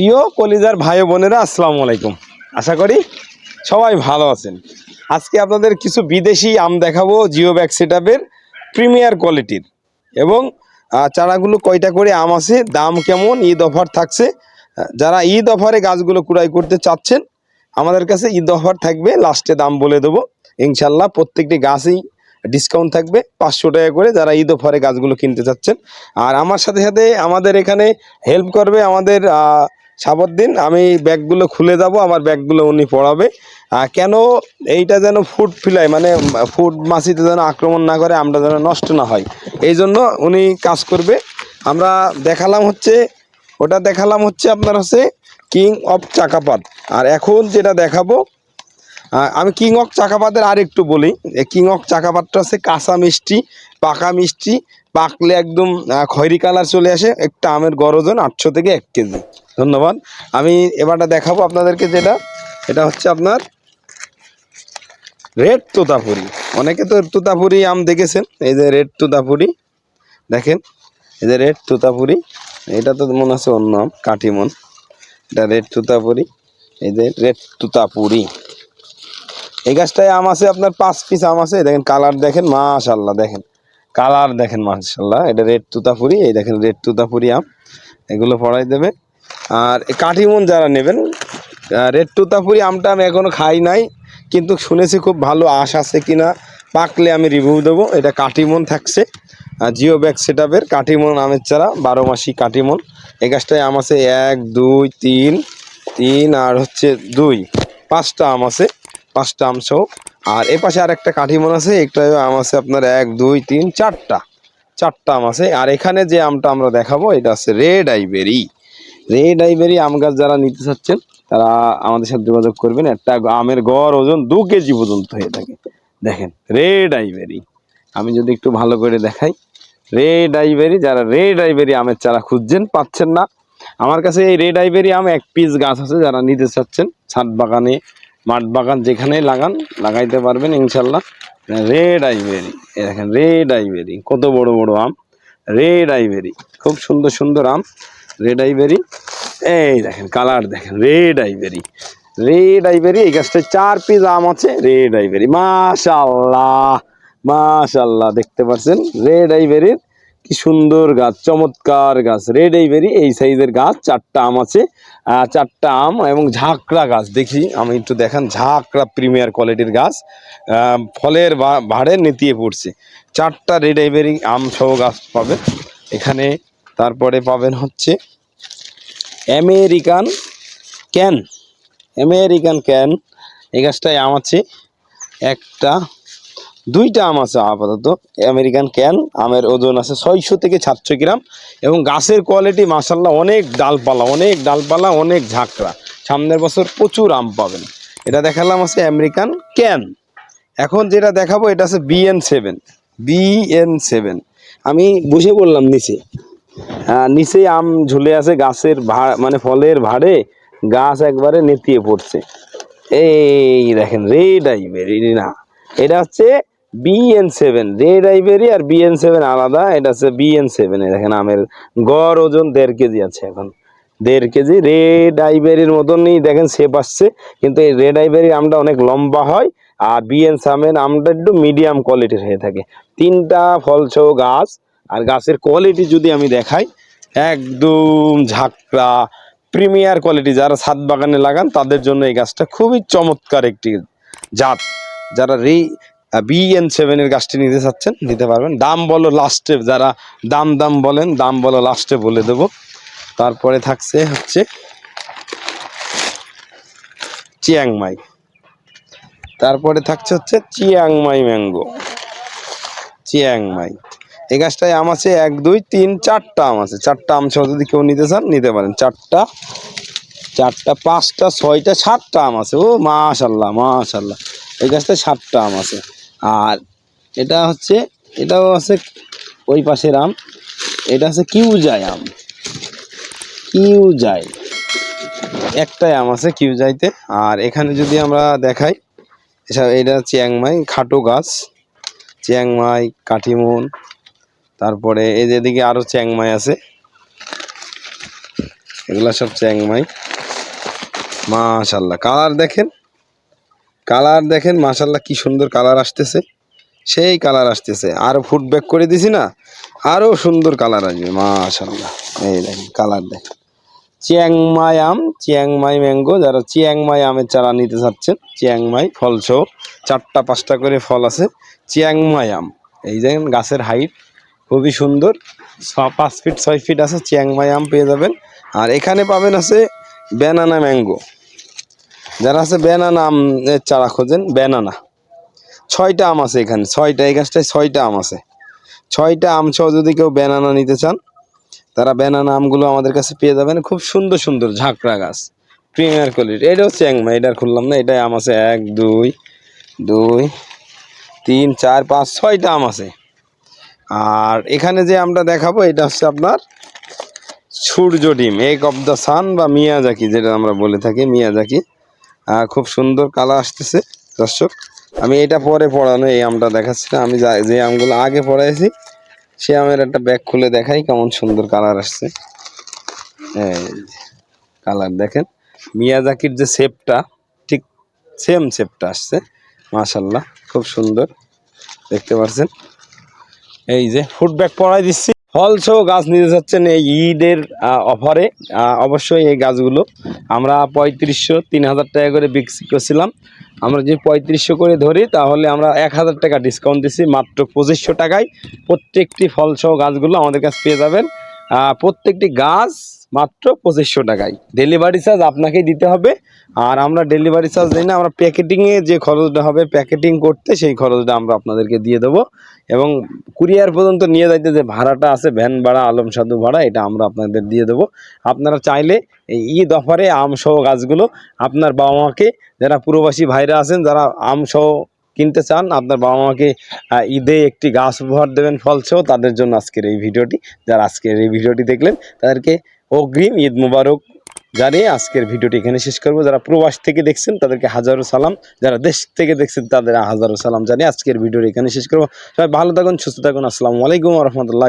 প্রিয় কলিজার ভাই বোনেরা, আসসালামু আলাইকুম। আশা করি সবাই ভালো আছেন। আজকে আপনাদের কিছু বিদেশি আম দেখাবো জিও ব্যাগ সেটআপের প্রিমিয়ার কোয়ালিটির এবং চারাগুলো কয়টা করে আম আছে, দাম কেমন, ঈদ অফার থাকছে। যারা ঈদ অফারে গাছগুলো কুড়াই করতে চাচ্ছেন, আমাদের কাছে ঈদ অফার থাকবে, লাস্টে দাম বলে দেবো। ইনশাল্লাহ প্রত্যেকটি গাছেই ডিসকাউন্ট থাকবে, পাঁচশো টাকা করে যারা ঈদ অফারে গাছগুলো কিনতে চাচ্ছেন। আর আমার সাথে সাথে আমাদের এখানে হেল্প করবে আমাদের আহ, সাবদ্দিন আমি ব্যাগগুলো খুলে যাব আমার ব্যাগগুলো উনি পড়াবে। কেন এইটা যেন ফুড ফিলাই মানে ফুড মাছিতে যেন আক্রমণ না করে আমরা যেন নষ্ট না হয়। এই জন্য উনি কাজ করবে। আমরা দেখালাম হচ্ছে ওটা দেখালাম হচ্ছে আপনার হচ্ছে কিং অফ চাকাপাত। আর এখন যেটা দেখাবো আমি কিং অফ চাকাপাতের আর একটু বলি কিং অফ চাকাপাতটা হচ্ছে কাঁচা মিষ্টি পাকা মিষ্টি পাকলে একদম খয়েরি কালার চলে আসে, একটা আমের গরজন আটশো থেকে এক কেজি। ধন্যবাদ। আমি এবারটা দেখাবো আপনাদেরকে যেটা। এটা হচ্ছে আপনার রেড তোতাপুরি। অনেকে তো তোতাপুরি আম দেখেছেন, এই যে রেড তোতাপুরি। দেখেন, এই যে রেড তোতাপুরি, এটা তো মনে আছে অন্য আম কাটিমন এটা রেড তোতাপুরি, এই যে রেড তোতাপুরি। এই গাছটায় আম আছে আপনার পাঁচ পিস আম আছে, দেখেন কালার দেখেন মাশাল্লাহ দেখেন। কালার দেখেন মাশাল্লাহ এটা রেড তুতাপুরি, এই দেখেন রেড তুতাপুরি আম, এগুলো পড়াই দেবে। আর কাঠিমন যারা নেবেন রেড তুতাপুরি আমটা আমি এখনও খাই নাই, কিন্তু শুনেছি খুব ভালো আশ আছে কিনা, পাকলে আমি রিভিউ দেবো। এটা কাঠিমন থাকছে জিও ব্যাগ সেট আপের কাঠিমন আমের চারা, বারো মাসি কাঠিমন। এই গাছটায় আম আছে এক, দুই, তিন তিন আর হচ্ছে দুই। পাঁচটা আম আছে, পাঁচটা আম সহ আর এ পাশে আর একটা কাঠিমন আছে একটা আম আছে আপনার এক, দুই, তিন, চারটা। চারটা আম আছে। আর এখানে যে আমটা আমরা দেখাবো, এটা আছে রেড আইবেরি রেড আইবেরি আম গাছ যারা নিতে চাচ্ছেন, তারা আমাদের সাথে যোগাযোগ করবেন। একটা আমের গড় ওজন দু কেজি পর্যন্ত হয়ে থাকে। দেখেন, রেড আইবেরি আমি যদি একটু ভালো করে দেখাই। রেড আইবেরি যারা রেড আইবেরি আমের চারা খুঁজছেন, পাচ্ছেন না। আমার কাছে এই রেড আইবেরি আম এক পিস গাছ আছে, যারা নিতে চাচ্ছেন, ছাদ বাগানে মাঠ বাগান যেখানে লাগান, লাগাইতে পারবেন ইনশাল্লাহ। রেড আইবেরি এই দেখেন, রেড আইবেরি কত বড় বড় আম। রেড আইবেরি খুব সুন্দর সুন্দর আম। রেড আইবেরি এই দেখেন, কালার দেখেন, রেড আইবেরি রেড আইবেরি এই গাছটায় চার পিস আম আছে, রেড আইবেরি মাশাল্লাহ মাশাল্লাহ দেখতে পাচ্ছেন? রেড আইবেরির কি সুন্দর গাছ, চমৎকার গাছ রেড এইবেরি এই সাইজের গাছ, চারটা আম আছে। চারটা আম এবং ঝাঁকড়া গাছ, দেখি, আমি একটু দেখান, ঝাঁকড়া প্রিমিয়ার কোয়ালিটির গাছ। ফলের ভাড়ে নেতিয়ে পড়ছে। চারটা রেড আইবেরি আম সহ গাছ পাবেন এখানে তারপরে পাবেন হচ্ছে আমেরিকান ক্যান আমেরিকান ক্যান এই গাছটায় আম আছে। একটা দুইটা আম আছে আপাতত। আমেরিকান ক্যান আমের ওজন আছে ছয়শো থেকে সাতশো গ্রাম এবং গাছের কোয়ালিটি মাসাল্লাহ অনেক ডালপালা অনেক ডালপালা, অনেক ঝাঁকড়া। সামনের বছর প্রচুর আম পাবেন। এটা দেখালাম আছে আমেরিকান ক্যান এখন যেটা দেখাবো, এটা আছে বিএন সেভেন বিএন সেভেন আমি বসে বললাম নিচে। নিচে আম ঝুলে আছে, গাছের ভাড় মানে ফলের ভাড়ে গাছ একবারে নেতিয়ে পড়ছে। এই দেখেন রেড আইবেরি না। এটা হচ্ছে বিএন সেভেন রেড আইবেরি আর বিএন সেভেন আলাদা, এটা হচ্ছে বিএন সেভেন দেখেন আমের গড় ওজন দেড় কেজি আছে এখন। দেড় কেজি রেড আইবেরির মতনই দেখেন শেপ আসছে, কিন্তু এই রেড আইবেরির আমটা অনেক লম্বা হয়, আর বিএন সামের আমটা একটু মিডিয়াম কোয়ালিটির হয়ে থাকে। তিনটা ফলসহ গাছ, আর গাছের কোয়ালিটি যদি আমি দেখাই, একদম ঝাঁকড়া প্রিমিয়ার কোয়ালিটি যারা ছাদ বাগানে লাগান, তাদের জন্য এই গাছটা খুবই চমৎকার একটি জাত। যারা রে বিএন সেভেনের গাছটি নিতে চাচ্ছেন, নিতে পারবেন। দাম বলো লাস্টে যারা দাম দাম বলেন, দাম বলো লাস্টে বলে দেবো। তারপরে থাকছে হচ্ছে চিয়াংমাই। তারপরে থাকছে হচ্ছে চিয়াংমাই ম্যাঙ্গো চিয়াংমাই। এই গাছটায় আম আছে এক, দুই, তিন, চারটা আম আছে। চারটা আম সহ যদি কেউ নিতে চান, নিতে পারেন। চারটা চারটা, পাঁচটা, ছয়টা, সাতটা আম আছে। ও, মাশাল্লাহ মাশাল্লাহ। এই গাছটায় সাতটা আম আছে। আর এটা হচ্ছে, এটাও আছে ওই পাশের আম, এটা হচ্ছে কিউজাই আম। কিউ কিউজাই, একটাই আম আছে কিউজাইতে। আর এখানে যদি আমরা দেখাই এসব- এটা চিয়াংমাই, খাটো গাছ, চিয়াংমাই কাঠিমন তারপরে এই যেদিকে আরও চ্যাংমাই আছে। এগুলা সব চ্যাংমাই। মাশাল্লাহ, কালার দেখেন কালার দেখেন মাশাল্লাহ কি সুন্দর কালার আসতেছে। সেই কালার আসতেছে। আরও ফুড ব্যাক করে দিছি না, আরও সুন্দর কালার আসবে মাশাল্লাহ এই দেখেন, কালার দেখেন। চিয়াংমাই আম চিয়াংমাই ম্যাঙ্গো, যারা চিয়াংমাই আমের চারা নিতে চাচ্ছেন চিয়াংমাই ফল সহ চারটা পাঁচটা করে ফল আছে চিয়াংমাই আম। এই দেখেন, গাছের হাইট খুবই সুন্দর পাঁচ ফিট, ছয় ফিট আছে চিয়াংমাই আম পেয়ে যাবেন। আর এখানে পাবেন আছে ব্যানানা ম্যাঙ্গো। যারা আছে ব্যানানা আমের চারা খোঁজেন ব্যানানা ছয়টা আম আছে এখানে ছয়টা এই গাছটায় ছয়টা আম আছে। ছয়টা আম সহ যদি কেউ ব্যানানা নিতে চান তারা ব্যানানা আমগুলো আমাদের কাছে পেয়ে যাবেন। খুব সুন্দর সুন্দর ঝাঁকড়া গাছ প্রিমিয়ার কোয়ালিটি এটাও চ্যাংমা এটা খুললাম না এটাই আম আছে। এক দুই দুই তিন চার পাঁচ ছয়টা আম আছে। আর এখানে যে আমরা দেখাবো এটা হচ্ছে আপনার সূর্য ডিম এক অফ দ্য সান বা মিয়া মিয়াজাকি যেটা আমরা বলে থাকি মিয়াজাকি। আহ, খুব সুন্দর কালার আসতেছে, দর্শক। আমি এটা পরে পড়ানো এই আমটা দেখাচ্ছি আমি যা- যে আমগুলো আগে পড়াইছি সে আমের একটা ব্যাগ খুলে দেখাই কেমন সুন্দর কালার আসছে। কালার দেখেন। মিয়াজাকির যে শেপটা ঠিক সেম শেপটা আসছে মাশাল্লাহ খুব সুন্দর। দেখতে পাচ্ছেন এই যে ফুড ব্যাগ পড়াই দিচ্ছি। ফল সহ গাছ নিতে যাচ্ছেন এই ঈদের অফারে। অবশ্যই এই গাছগুলো আমরা পঁয়ত্রিশশো তিন হাজার টাকা করে বিক্রি করছিলাম। আমরা যদি পঁয়ত্রিশশো করে ধরি, তাহলে আমরা এক হাজার টাকা ডিসকাউন্ট দিচ্ছি মাত্র পঁচিশশো টাকায়। প্রত্যেকটি ফল সহ গাছগুলো আমাদের কাছে পেয়ে যাবেন। প্রত্যেকটি গাছ মাত্র পঁচিশশো টাকায়। ডেলিভারি চার্জ আপনাকেই দিতে হবে। আর আমরা ডেলিভারি চার্জ দিই না, আমরা প্যাকেটিংয়ে যে খরচটা হবে, প্যাকেটিং করতে সেই খরচটা আমরা আপনাদেরকে দিয়ে দেবো। এবং কুরিয়ার পর্যন্ত নিয়ে যাইতে যে ভাড়াটা আছে, ভ্যান ভাড়া, আলম সাধু ভাড়া, এটা আমরা আপনাদের দিয়ে দেবো। আপনারা চাইলে এই ঈদ অফারে আম সহ গাছগুলো আপনার বাবা মাকে, যারা প্রবাসী ভাইরা আছেন, যারা আম সহ কিনতে চান, আপনার বাবা মাকে ঈদে একটি গাছ উপহার দেবেন ফল সহ, তাদের জন্য আজকের এই ভিডিওটি। যারা আজকের এই ভিডিওটি দেখলেন, তাদেরকে অগ্রিম ঈদ মুবারক জানিয়ে আজকের ভিডিওটি এখানে শেষ করব। যারা প্রবাস থেকে দেখছেন, তাদেরকে হাজারো সালাম। যারা দেশ থেকে দেখছেন, তাদের হাজারো সালাম জানিয়ে আজকের ভিডিওটি এখানে শেষ করব। সবাই ভালো থাকুন, সুস্থ থাকুন। আসসালামু আলাইকুম রহমতুল্লাহ।